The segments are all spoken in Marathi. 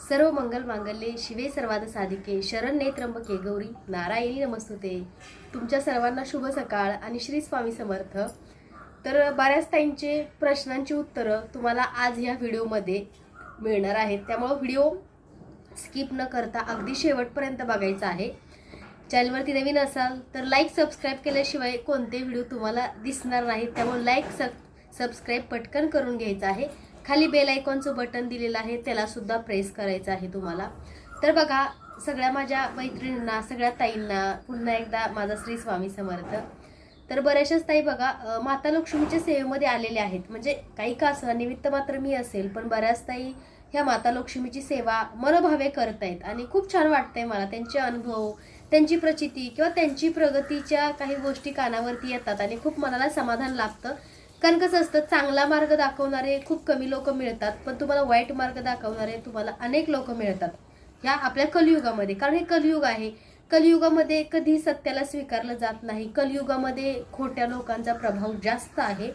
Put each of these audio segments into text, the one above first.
सर्व मंगल मांगल्ये शिवे सर्वाद साधिके शरण त्र्यंबके गौरी नारायणी नमस्तुते. तुमच्या सर्वांना शुभ सकाळ आणि श्री स्वामी समर्थ. तर बऱ्याच ताईंचे प्रश्नांची उत्तरं तुम्हाला आज ह्या व्हिडिओमध्ये मिळणार आहेत. त्यामुळं व्हिडिओ स्किप न करता अगदी शेवटपर्यंत बघायचा आहे. चॅनलवरती नवीन असाल तर लाईक सबस्क्राईब केल्याशिवाय कोणते व्हिडिओ तुम्हाला दिसणार नाहीत. त्यामुळे लाईक सब सबस्क्राईब पटकन करून घ्यायचं आहे. खाली बेल आयकॉनचं बटन दिलेलं आहे त्याला सुद्धा प्रेस करायचं आहे तुम्हाला. तर बघा सगळ्या माझ्या मैत्रिणींना सगळ्या ताईंना पुन्हा एकदा माझा श्री स्वामी समर्थ. तर बऱ्याचशाच ताई बघा माता लक्ष्मीच्या सेवेमध्ये आलेले आहेत. म्हणजे काही का असं निमित्त मात्र मी असेल पण बऱ्याच ताई ह्या माता लक्ष्मीची सेवा मनोभावे करतायत. आणि खूप छान वाटतंय मला त्यांचे अनुभव त्यांची प्रचिती किंवा त्यांची प्रगतीच्या काही गोष्टी कानावरती येतात आणि खूप मनाला समाधान लाभतं. कारण कसं असतं चांगला मार्ग दाखवणारे खूप कमी लोक मिळतात पण तुम्हाला वाईट मार्ग दाखवणारे तुम्हाला अनेक लोक मिळतात. ह्या आपल्या कलियुगामध्ये. कारण हे कलियुग आहे. कलियुगामध्ये कधी सत्याला स्वीकारलं जात नाही. कलियुगामध्ये खोट्या लोकांचा प्रभाव जास्त आहे.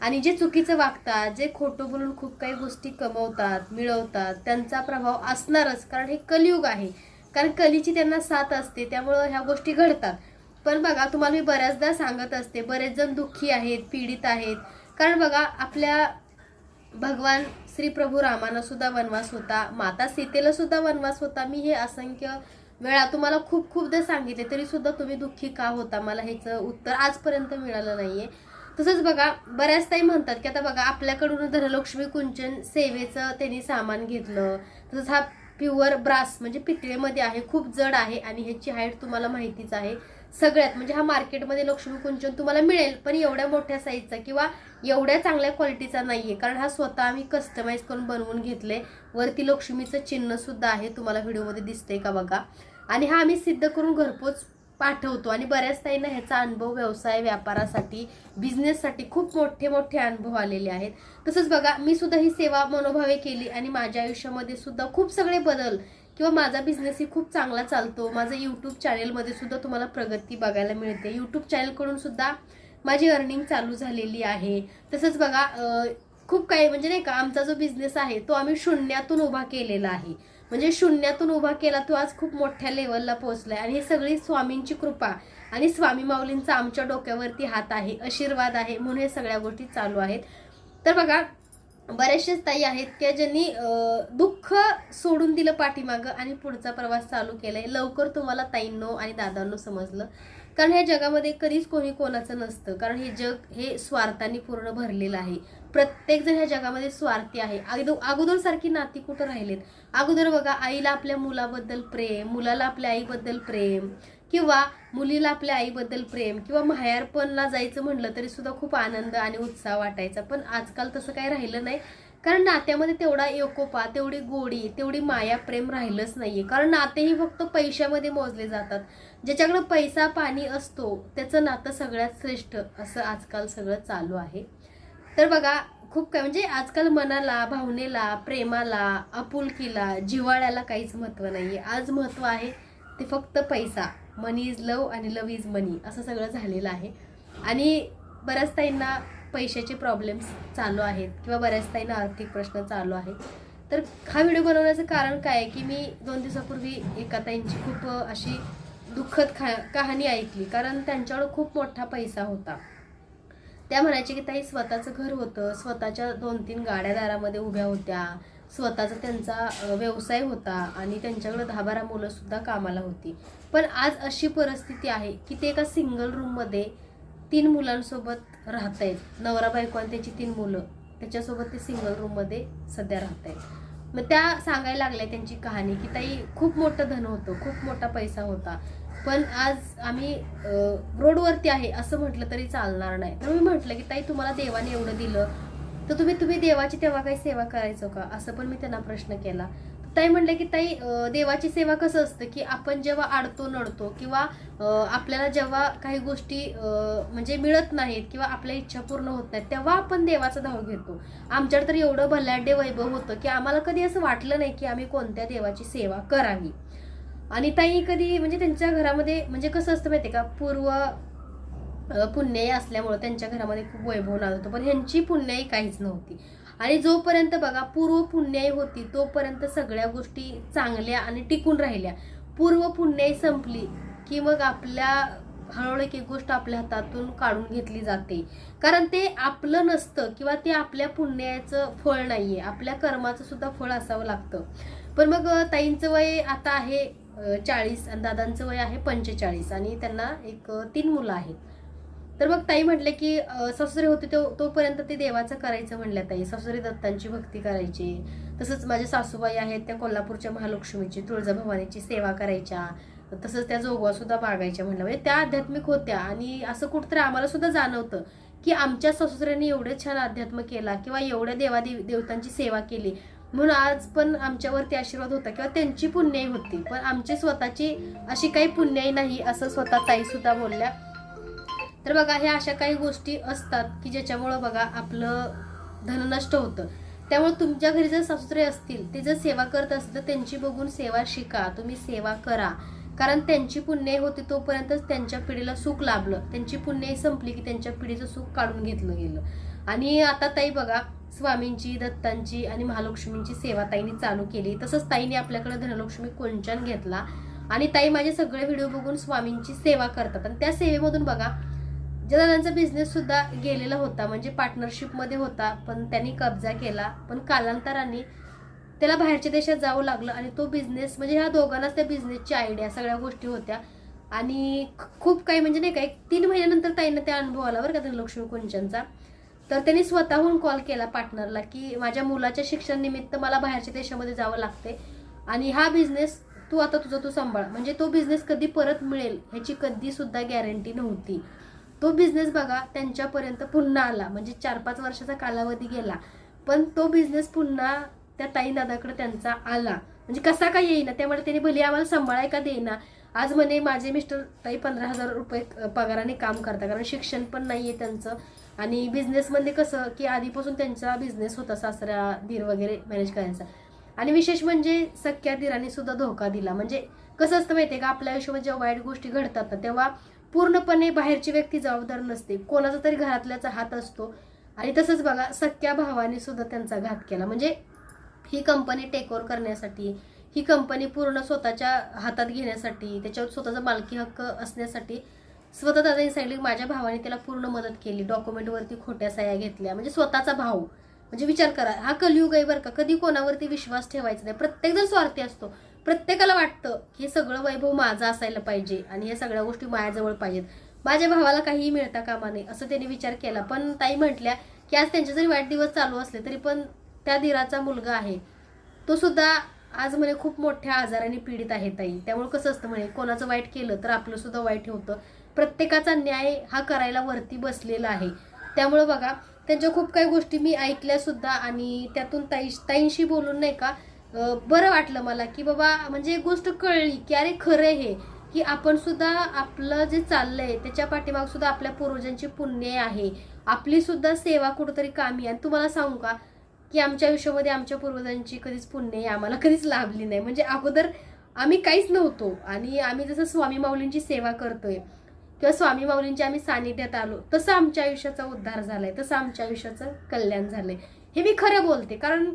आणि जे चुकीचं वागतात जे खोटं बोलून खूप काही गोष्टी कमवतात मिळवतात त्यांचा प्रभाव असणारच. कारण हे कलियुग आहे. कारण कलीची त्यांना साथ असते त्यामुळं ह्या गोष्टी घडतात. पण बघा तुम्हाला मी बऱ्याचदा सांगत असते बरेच जण दुःखी आहेत पीडित आहेत. कारण बघा आपल्या भगवान श्री प्रभू रामानं सुद्धा वनवास होता माता सीतेला सुद्धा वनवास होता. मी हे असंख्य वेळा तुम्हाला खूप खूपदा सांगितले तरी सुद्धा तुम्ही दुःखी का होता? मला ह्याचं उत्तर आजपर्यंत मिळालं नाहीये. तसंच बघा बऱ्याच ताई म्हणतात की आता बघा आपल्याकडून धनलक्ष्मी कुंचन सेवेचं त्यांनी सामान घेतलं. तसंच हा प्युअर ब्रास म्हणजे पितळेमध्ये आहे खूप जड आहे आणि ह्याची हाईट तुम्हाला माहितीच आहे. सगळ्यात म्हणजे हा मार्केटमध्ये लक्ष्मी कुंचन तुम्हाला मिळेल पण एवढ्या मोठ्या साईजचा किंवा एवढ्या चांगल्या क्वालिटीचा नाही आहे कारण हा स्वतः आम्ही कस्टमाइज करून बनवून घेतले. वरती लक्ष्मीचं चिन्हसुद्धा आहे तुम्हाला व्हिडिओमध्ये दिसतंय का बघा. आणि हा आम्ही सिद्ध करून घरपोच पाठवतो. आणि बऱ्याच ताईंना ह्याचा अनुभव व्यवसाय व्यापारासाठी बिझनेससाठी खूप मोठे मोठे अनुभव आलेले आहेत. तसंच बघा मी सुद्धा ही सेवा मनोभावे केली आणि माझ्या आयुष्यामध्ये सुद्धा खूप सगळे बदल किंवा माझा बिझनेसही खूप चांगला चालतो. माझं यूट्यूब चॅनेलमध्ये सुद्धा तुम्हाला प्रगती बघायला मिळते. यूट्यूब चॅनलकडून सुद्धा माझी अर्निंग चालू झालेली आहे. तसंच बघा खूप काही म्हणजे नाही का आमचा जो बिझनेस आहे तो आम्ही शून्यातून उभा केलेला आहे. म्हणजे शून्यातून उभा केला तो आज खूप मोठ्या लेवलला पोहोचलाय. आणि ही सगळी स्वामींची कृपा आणि स्वामी माऊलींचा आमच्या डोक्यावरती हात आहे आशीर्वाद आहे म्हणून हे सगळ्या गोष्टी चालू आहेत. तर बघा बऱ्याचशाच ताई आहेत त्या ज्यांनी दुःख सोडून दिलं पाठीमागं आणि पुढचा प्रवास चालू केलाय. लवकर तुम्हाला ताईंनो आणि दादांनो समजलं. कारण ह्या जगामध्ये कधीच कोणी कोणाचं नसतं. कारण हे जग हे स्वार्थाने पूर्ण भरलेलं आहे. प्रत्येकजण ह्या जगामध्ये स्वार्थी आहे. अगोदर अगोदर सारखी नाती कुठं राहिलेत? अगोदर बघा आईला आपल्या मुलाबद्दल प्रेम मुलाला आपल्या आईबद्दल प्रेम किंवा मुलीला आपल्या आईबद्दल प्रेम किंवा माहेरपणला जायचं म्हणलं तरी सुद्धा खूप आनंद आणि उत्साह वाटायचा. पण आजकाल तसं काही राहिलं नाही. कारण नात्यामध्ये तेवढा एकोपा तेवढी गोडी तेवढी माया प्रेम राहिलंच नाहीये. कारण नातेही फक्त पैशामध्ये मोजले जातात. ज्याच्याकडे पैसा पाणी असतो त्याचं नातं सगळ्यात श्रेष्ठ असं आजकाल सगळं चालू आहे. तर बघा खूप काय म्हणजे आजकाल मनाला भावनेला प्रेमाला आपुलकीला जिव्हाळ्याला काहीच महत्त्व नाहीये. आज महत्त्व आहे ते फक्त पैसा. मनी इज लव आणि लव इज मनी असं सगळं झालेलं आहे. आणि बऱ्याच ताईंना पैशाचे प्रॉब्लेम्स चालू आहेत किंवा बऱ्याच ताईंना आर्थिक प्रश्न चालू आहेत. तर हा व्हिडिओ बनवण्याचं कारण काय आहे की मी दोन दिवसापूर्वी एका ताईंची खूप अशी दुःखद खा कहाणी ऐकली. कारण त्यांच्याकडं खूप मोठा पैसा होता. त्या म्हणायचे की ताई स्वतःचं घर होतं. स्वतःच्या दोन तीन गाड्या दारामध्ये उभ्या होत्या. स्वतःचा त्यांचा व्यवसाय होता आणि त्यांच्याकडे दहा बारा मुलंसुद्धा कामाला होती. पण आज अशी परिस्थिती आहे की ते एका सिंगल रूममध्ये तीन मुलांसोबत राहत आहेत नवरा बायको आणि त्याची तीन मुलं. त्याच्यासोबत ते सिंगल रूममध्ये सध्या राहत आहेत मग त्या सांगायला लागल्या त्यांची कहाणी की ताई खूप मोठं धन होतं खूप मोठा पैसा होता. पण आज आम्ही रोडवरती आहे असं म्हटलं तरी चालणार नाही. तर मी म्हटलं की ताई तुम्हाला देवाने एवढं दिलं तर तुम्ही तुम्ही देवाची तेव्हा काही सेवा करायचो का? असं पण मी त्यांना प्रश्न केला. ताई म्हणले की ताई देवाची सेवा कसं असतं की आपण जेव्हा आडतो नडतो किंवा आपल्याला जेव्हा काही गोष्टी म्हणजे मिळत नाहीत किंवा आपल्या इच्छा पूर्ण होत नाहीत तेव्हा आपण देवाचा धाव घेतो. आमच्याकडे तर एवढं भलाढ्य वैभव होतं की आम्हाला कधी असं वाटलं नाही की आम्ही कोणत्या देवाची सेवा करावी. आणि ताई कधी म्हणजे त्यांच्या घरामध्ये म्हणजे कसं असतं माहिती का? पूर्व पुण्याई असल्यामुळं त्यांच्या घरामध्ये खूप वैभव नांद होतं. पण ह्यांची पुण्याई काहीच नव्हती. आणि जोपर्यंत बघा पूर्व पुण्याई होती तोपर्यंत सगळ्या गोष्टी चांगल्या आणि टिकून राहिल्या. पूर्व पुण्याई संपली की मग आपल्या हळूहळू एक गोष्ट आपल्या हातातून काढून घेतली जाते. कारण ते आपलं नसतं किंवा ते आपल्या पुण्याचं फळ नाहीये. आपल्या कर्माचं सुद्धा फळ असावं लागतं. पण मग ताईंचं वय आता आहे चाळीस आणि दादांचं वय आहे पंचेचाळीस. आणि त्यांना एक तीन मुलं आहेत. तर मग ताई म्हटले की अं, होते तो तोपर्यंत ते देवाचं करायचं म्हणल्या ताई. सासरे दत्तांची भक्ती करायची. तसंच माझ्या सासूबाई आहेत त्या कोल्हापूरच्या महालक्ष्मीची तुळजाभवानीची सेवा करायच्या. तसंच त्या जोगवा सुद्धा मागायच्या म्हणलं म्हणजे त्या आध्यात्मिक होत्या. आणि असं कुठंतरी आम्हाला सुद्धा जाणवतं की आमच्या सासऱ्यांनी एवढे छान अध्यात्म केला किंवा एवढ्या देवादेव देवतांची सेवा केली. म्हणून आज पण आमच्यावरती आशीर्वाद होता किंवा त्यांची पुण्याई होती. पण आमची स्वतःची अशी काही पुण्याई नाही असं स्वतः ताई सुद्धा बोलल्या. तर बघा ह्या अशा काही गोष्टी असतात की ज्याच्यामुळं बघा आपलं धन नष्ट होतं. त्यामुळे तुमच्या घरी जर सासरे असतील ते जर सेवा करत असतील तर त्यांची बघून सेवा शिका. तुम्ही सेवा करा. कारण त्यांची पुण्याई होती तोपर्यंतच त्यांच्या पिढीला सुख लाभलं. त्यांची पुण्याई संपली की त्यांच्या पिढीचं सुख काढून घेतलं गेलं. आणि आता ताई बघा स्वामींची दत्तांची आणि महालक्ष्मींची सेवा ताईने चालू केली. तसंच ताईने आपल्याकडे धनलक्ष्मी कोंचन घेतला. आणि ताई माझे सगळे व्हिडिओ बघून स्वामींची सेवा करतात. आणि त्या सेवेमधून बघा दादांचा बिझनेस सुद्धा गेलेला होता. म्हणजे पार्टनरशिपमध्ये होता. पण त्यांनी कब्जा केला. पण कालांतराने त्याला बाहेरच्या देशात जावं लागलं आणि तो बिझनेस म्हणजे ह्या दोघांनाच त्या बिझनेसची आयडिया सगळ्या गोष्टी होत्या. आणि खूप काही म्हणजे नाही का एक तीन महिन्यानंतर ताईनं त्या अनुभव आला बरं का धनलक्ष्मी कुंचनचा. तर त्यांनी स्वतःहून कॉल केला पार्टनरला की माझ्या मुलाच्या शिक्षण निमित्त मला बाहेरच्या देशामध्ये जावं लागते आणि हा बिझनेस तू आता तुझा तू सांभाळ. म्हणजे तो बिझनेस कधी परत मिळेल ह्याची कधीसुद्धा गॅरंटी नव्हती. तो बिझनेस बघा त्यांच्यापर्यंत पुन्हा आला. म्हणजे चार पाच वर्षाचा कालावधी गेला. पण तो बिझनेस पुन्हा त्या ताई दादाकडे त्यांचा आला. म्हणजे कसा काय येईना? त्यामुळे त्यांनी भले आम्हाला सांभाळाय का देईना. आज म्हणे माझे मिस्टर ताई पंधरा हजार रुपये पगाराने काम करतात. कारण शिक्षण पण नाही आहे त्यांचं. आणि बिझनेसमध्ये कसं की आधीपासून त्यांचा बिझनेस होता सासऱ्या धीर वगैरे मॅनेज करायचा. आणि विशेष म्हणजे सख्या धीराने सुद्धा धोका दिला. म्हणजे कसं असतं माहिती आहे का? आपल्या आयुष्यामध्ये जेव्हा वाईट गोष्टी घडतात तेव्हा पूर्णपणे बाहेरची व्यक्ती जबाबदार नसते. कोणाचा तरी घरातल्याचा हात असतो. आणि तसंच बघा सख्या भावाने सुद्धा त्यांचा घात केला. म्हणजे ही कंपनी टेक ओव्हर करण्यासाठी ही कंपनी पूर्ण स्वतःच्या हातात घेण्यासाठी त्याच्यावर स्वतःचा मालकी हक्क असण्यासाठी स्वतः दादानी सांगितलं माझ्या भावाने त्याला पूर्ण मदत केली. डॉक्युमेंटवरती खोट्या सह्या घेतल्या. म्हणजे स्वतःचा भाऊ. म्हणजे विचार करा हा कलयुग आहे बरं का. कधी कोणावरती विश्वास ठेवायचा नाही. प्रत्येकजण स्वार्थी असतो. प्रत्येकाला वाटतं की हे सगळं वैभव माझं असायला पाहिजे आणि ह्या सगळ्या गोष्टी माझ्याजवळ पाहिजेत. माझ्या भावाला काहीही मिळता कामा नये असं त्यांनी विचार केला. पण ताई म्हटल्या की आज त्यांचे जरी वाईट दिवस चालू असले तरी पण त्या धीराचा मुलगा आहे. तो सुद्धा आज म्हणे खूप मोठ्या आजाराने पीडित आहे ताई. त्यामुळे कसं असतं म्हणे कोणाचं वाईट केलं तर आपलं सुद्धा वाईट होतं. प्रत्येकाचा न्याय हा करायला वरती बसलेला आहे. त्यामुळं बघा त्यांच्या खूप काही गोष्टी मी ऐकल्या सुद्धा आणि त्यातून ताई ताईंशी बोलून नाही का बरं वाटलं मला की बाबा म्हणजे एक गोष्ट कळली की अरे खरं हे की आपण सुद्धा आपलं जे चाललंय त्याच्या पाठीमाग सुद्धा आपल्या पूर्वजांची पुण्य आहे. आपली सुद्धा सेवा कुठंतरी कामी आहे. आणि तुम्हाला सांगू का की आमच्या आयुष्यामध्ये आमच्या पूर्वजांची कधीच पुण्य आहे आम्हाला कधीच लाभली नाही. म्हणजे अगोदर आम्ही काहीच नव्हतो आणि आम्ही जसं स्वामी माऊलींची सेवा करतोय किंवा स्वामी माऊलींच्या आम्ही सानिध्यात आलो तसं आमच्या आयुष्याचा उद्धार झालाय तसं आमच्या आयुष्याचं कल्याण झालंय. हे मी खरं बोलते. कारण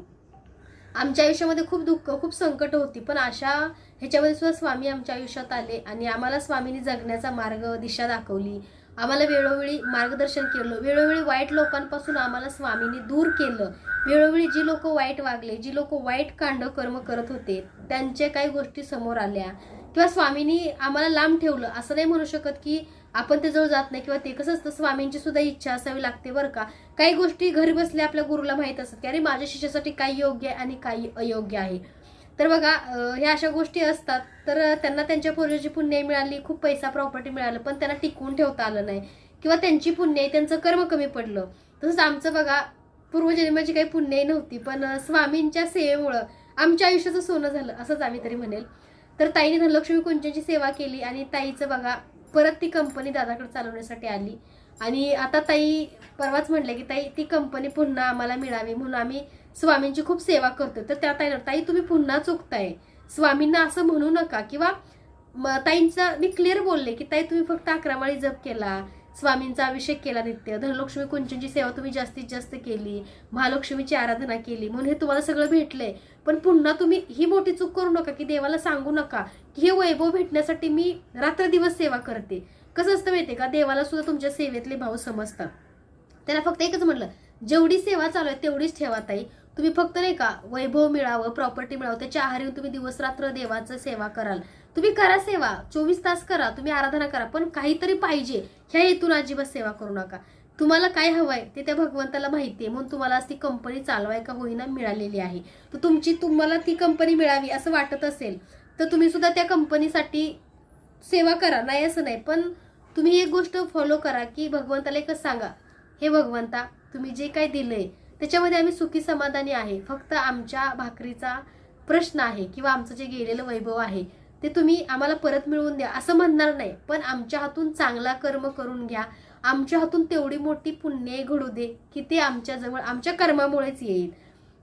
आमच्या आयुष्यामध्ये खूप दुःख खूप संकट होती पण अशा ह्याच्यामध्ये सुद्धा स्वामी आमच्या आयुष्यात आले आणि आम्हाला स्वामींनी जगण्याचा मार्ग दिशा दाखवली. आम्हाला वेळोवेळी मार्गदर्शन केलं. वेळोवेळी वाईट लोकांपासून आम्हाला स्वामींनी दूर केलं. वेळोवेळी जी लोक वाईट वागले जी लोक वाईट कांड कर्म करत होते त्यांच्या काही गोष्टी समोर आल्या. किंवा स्वामींनी आम्हाला लांब ठेवलं. असं नाही म्हणू शकत की आपण त्याजवळ जात नाही किंवा ते कसं असतं स्वामींची सुद्धा इच्छा असावी लागते बरं का. काही गोष्टी घरी बसल्या आपल्या गुरुला माहीत असतात की अरे माझ्या शिष्यासाठी काय योग्य आहे आणि काही अयोग्य आहे. तर बघा ह्या अशा गोष्टी असतात. तर त्यांना त्यांच्या पूर्वीची पुण्य मिळाली खूप पैसा प्रॉपर्टी मिळालं पण त्यांना टिकवून ठेवता आलं नाही. किंवा त्यांची पुण्य त्यांचं कर्म कमी पडलं. तसंच आमचं बघा पूर्वजन्माची काही पुण्यही नव्हती पण स्वामींच्या सेवेमुळं आमच्या आयुष्याचं सोनं झालं असंच आम्ही तरी म्हणेल. तर ताईने धनलक्ष्मी कुंजाची सेवा केली आणि ताईचं बघा परत ती कंपनी दादाकडे चालवण्यासाठी आली. आणि आता ताई परवाच म्हटलं की ताई ती कंपनी पुन्हा आम्हाला मिळावी म्हणून आम्ही स्वामींची खूप सेवा करतो तर त्या ताईला ताई तुम्ही पुन्हा चुकताय. स्वामींना असं म्हणू नका. किंवा ताईंचा मी क्लिअर बोलले की ताई तुम्ही फक्त अकरा माळी जप केला. स्वामींचा अभिषेक केला नित्य. धनलक्ष्मी कुंचनची सेवा तुम्ही जास्तीत जास्त केली. महालक्ष्मीची आराधना केली. म्हणून हे तुम्हाला सगळं भेटलंय. पण पुन्हा तुम्ही ही मोठी चूक करू नका की देवाला सांगू नका की हे वैभव भेटण्यासाठी मी रात्रदिवस सेवा करते. कसं असतं माहितीये का? देवाला सुद्धा तुमच्या सेवेतले भाव समजतात. त्याला फक्त एकच म्हटलं जेवढी सेवा चालू आहे तेवढीच ठेवा ताई. तुम्ही फक्त नाही का वैभव मिळावं प्रॉपर्टी मिळावं त्याच्या आहारी येऊन तुम्ही दिवस रात्र देवाचं सेवा कराल. तुम्ही करा सेवा. चोवीस तास करा तुम्ही आराधना करा पण काहीतरी पाहिजे. ह्या हेतून अजिबात सेवा करू नका. तुम्हाला काय हवंय ते त्या भगवंताला माहिती आहे म्हणून तुम्हाला ती कंपनी चालवाय का होईना मिळालेली आहे. तर तुमची तुम्हाला ती कंपनी मिळावी असं वाटत असेल तर तुम्ही सुद्धा त्या कंपनीसाठी सेवा करा. नाही असं नाही पण तुम्ही एक गोष्ट फॉलो करा की भगवंताला एकच सांगा हे भगवंता तुम्ही जे काय दिलंय त्याच्यामध्ये आम्ही सुखी समाधानी आहे. फक्त आमच्या भाकरीचा प्रश्न आहे किंवा आमचं जे गेलेलं वैभव आहे ते तुम्ही आम्हाला परत मिळवून द्या. असं म्हणणार नाही पण आमच्या हातून चांगला कर्म करून घ्या. आमच्या हातून तेवढी मोठी पुण्य घडू दे की ते आमच्याजवळ आमच्या कर्मामुळेच येईल.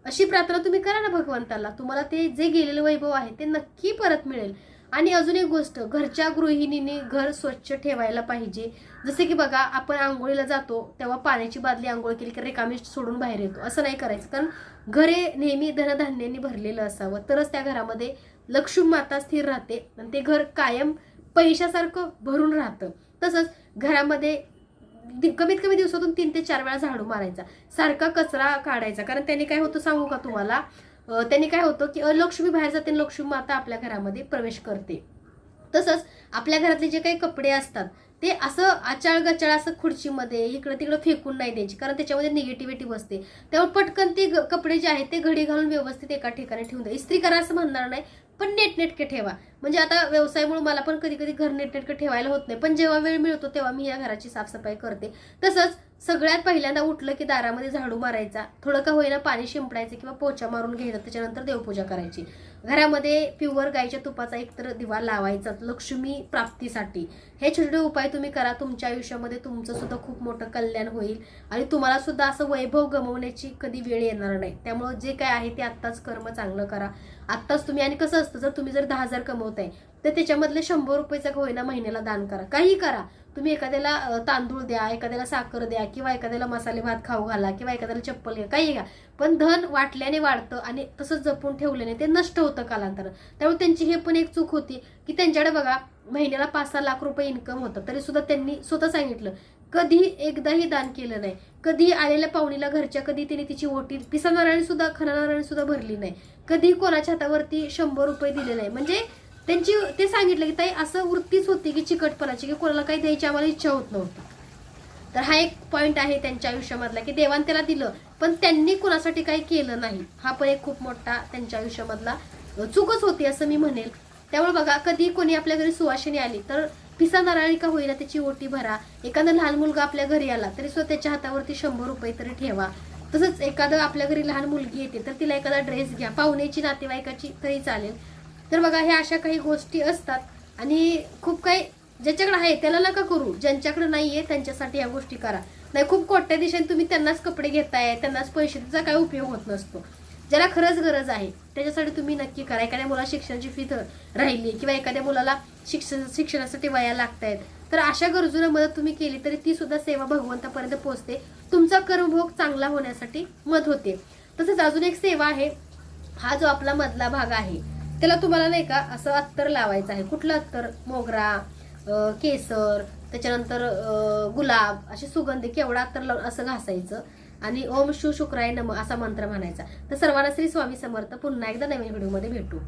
अशी प्रार्थना तुम्ही करा ना भगवंताला. तुम्हाला ते जे गेलेलं वैभव आहे ते नक्की परत मिळेल. आणि अजून एक गोष्ट घरच्या गृहिणीने घर स्वच्छ ठेवायला पाहिजे. जसे की बघा आपण आंघोळीला जातो तेव्हा पाण्याची बादली आंघोळ केली की रिकामी सोडून बाहेर येतो. असं नाही करायचं. कारण घरे नेहमी धनधान्यांनी भरलेलं असावं. तरच त्या घरामध्ये लक्ष्मी माता स्थिर राहते आणि ते घर कायम पैशासारखं भरून राहतं. तसंच घरामध्ये कमीत कमी दिवसातून तीन ते चार वेळा झाडू मारायचा. सारखा कचरा काढायचा. कारण त्याने काय होतं सांगू का तुम्हाला? त्याने काय होतं की लक्ष्मी बाहेर जाते आणि लक्ष्मी माता आपल्या घरामध्ये प्रवेश करते. तसंच आपल्या घरातले जे काही कपडे असतात ते असं आचाळ गचाळ असं खुर्चीमध्ये इकडं तिकडं फेकून नाही द्यायची. कारण त्याच्यामध्ये निगेटिव्हिटी बसते. त्यामुळे पटकन ते कपडे जे आहेत ते घडी घालून व्यवस्थित एका ठिकाणी ठेवून द्या. इस्त्री करा असं म्हणणार नाही पण नेटनेटके ठेवा. म्हणजे आता व्यवसायामुळे मला पण कधी कधी घर नेटनेटकं ठेवायला होत नाही. पण जेव्हा वेळ मिळतो तेव्हा मी या घराची साफसफाई करते. तसंच सगळ्यात पहिल्यांदा उठलं की दारामध्ये झाडू मारायचा. थोडं का होईना पाणी शिंपडायचं किंवा पोचा मारून घ्यायचा त्याच्यानंतर देवपूजा करायची. घरामध्ये प्युअर गाईच्या तुपाचा एकतर दिवा लावायचा लक्ष्मी प्राप्तीसाठी. हे छोटे छोटे उपाय तुम्ही करा. तुमच्या आयुष्यामध्ये तुमचं सुद्धा खूप मोठं कल्याण होईल आणि तुम्हाला सुद्धा असं वैभव गमवण्याची कधी वेळ येणार नाही. त्यामुळे जे काय आहे ते आत्ताच कर्म चांगलं करा. आत्ताच तुम्ही आणि कसं असतं जर तुम्ही जर दहा हजार कमवताय तर त्याच्यामधले शंभर रुपयेचा होईना महिन्याला दान करा. काही करा. तुम्ही एखाद्याला तांदूळ द्या एखाद्याला साखर द्या किंवा एखाद्याला मसाले भात खाऊ घाला किंवा एखाद्याला चप्पल घ्या काही घ्या. पण धन वाटल्याने वाढतं आणि तसंच जपून ठेवल्याने ते नष्ट होतं कालांतरानं. त्यामुळे त्यांची हे पण एक चूक होती की त्यांच्याकडे बघा महिन्याला पाच सहा लाख रुपये इन्कम होतं. तरी सुद्धा त्यांनी स्वतः सांगितलं कधी एकदाही दान केलं नाही. कधी आलेल्या पाहुणीला घरच्या कधी तिने तिची ओटी पिसानारायणी सुद्धा खनारायणी सुद्धा भरली नाही. कधी कोणाच्या हातावरती शंभर रुपये दिले नाही. म्हणजे त्यांची ते सांगितलं की ताई असं वृत्तीच होती की चिकटपणाची की कोणाला काही द्यायची आम्हाला इच्छा होत नव्हती. तर हा एक पॉईंट आहे त्यांच्या आयुष्यामधला की देवान त्याला दिलं पण त्यांनी कोणासाठी काही केलं नाही. हा पण एक खूप मोठा त्यांच्या आयुष्यामधला चूकच होती असं मी म्हणेल. त्यामुळे बघा कधी कोणी आपल्या घरी सुवासिनी आली तर पिसा नारळी का होईना त्याची ओटी भरा. एखादा लहान मुलगा आपल्या घरी आला तरी स्वतःच्या हातावरती शंभर रुपये तरी ठेवा. तसंच एखादं आपल्या घरी लहान मुलगी येते तर तिला एखादा ड्रेस घ्या. पाहुण्याची नातेवाईकाची तरी चालेल. तर बघा ह्या अशा काही गोष्टी असतात. आणि खूप काही ज्याच्याकडे आहे त्याला नका करू. ज्यांच्याकडे आहे त्यांच्यासाठी या गोष्टी करा. नाही खूप कोट्या दिशेने तुम्ही त्यांनाच कपडे घेताय त्यांनाच पैशाचा काही काय उपयोग होत नसतो. ज्याला खरंच गरज आहे त्याच्यासाठी तुम्ही नक्की करा. एखाद्या मुला शिक्षणाची फी थ- राहिली किंवा एखाद्या मुलाला शिक्षण शिक्षणासाठी वया लागतायत. तर अशा गरजूंना मदत तुम्ही केली तरी ती सुद्धा सेवा भगवंतापर्यंत पोहोचते. तुमचा कर्मभोग चांगला होण्यासाठी मत होते. तसंच अजून एक सेवा आहे हा जो आपला मधला भाग आहे त्याला तुम्हाला नाही का असं अत्तर लावायचं आहे. कुठलं अत्तर? मोगरा केसर त्याच्यानंतर गुलाब असे सुगंधी केवढा अत्तर लावून असं घासायचं. आणि ओम शिव शुक्राय नम असा मंत्र म्हणायचा. तर सर्वांना श्री स्वामी समर्थ. पुन्हा एकदा नवीन व्हिडिओमध्ये भेटू.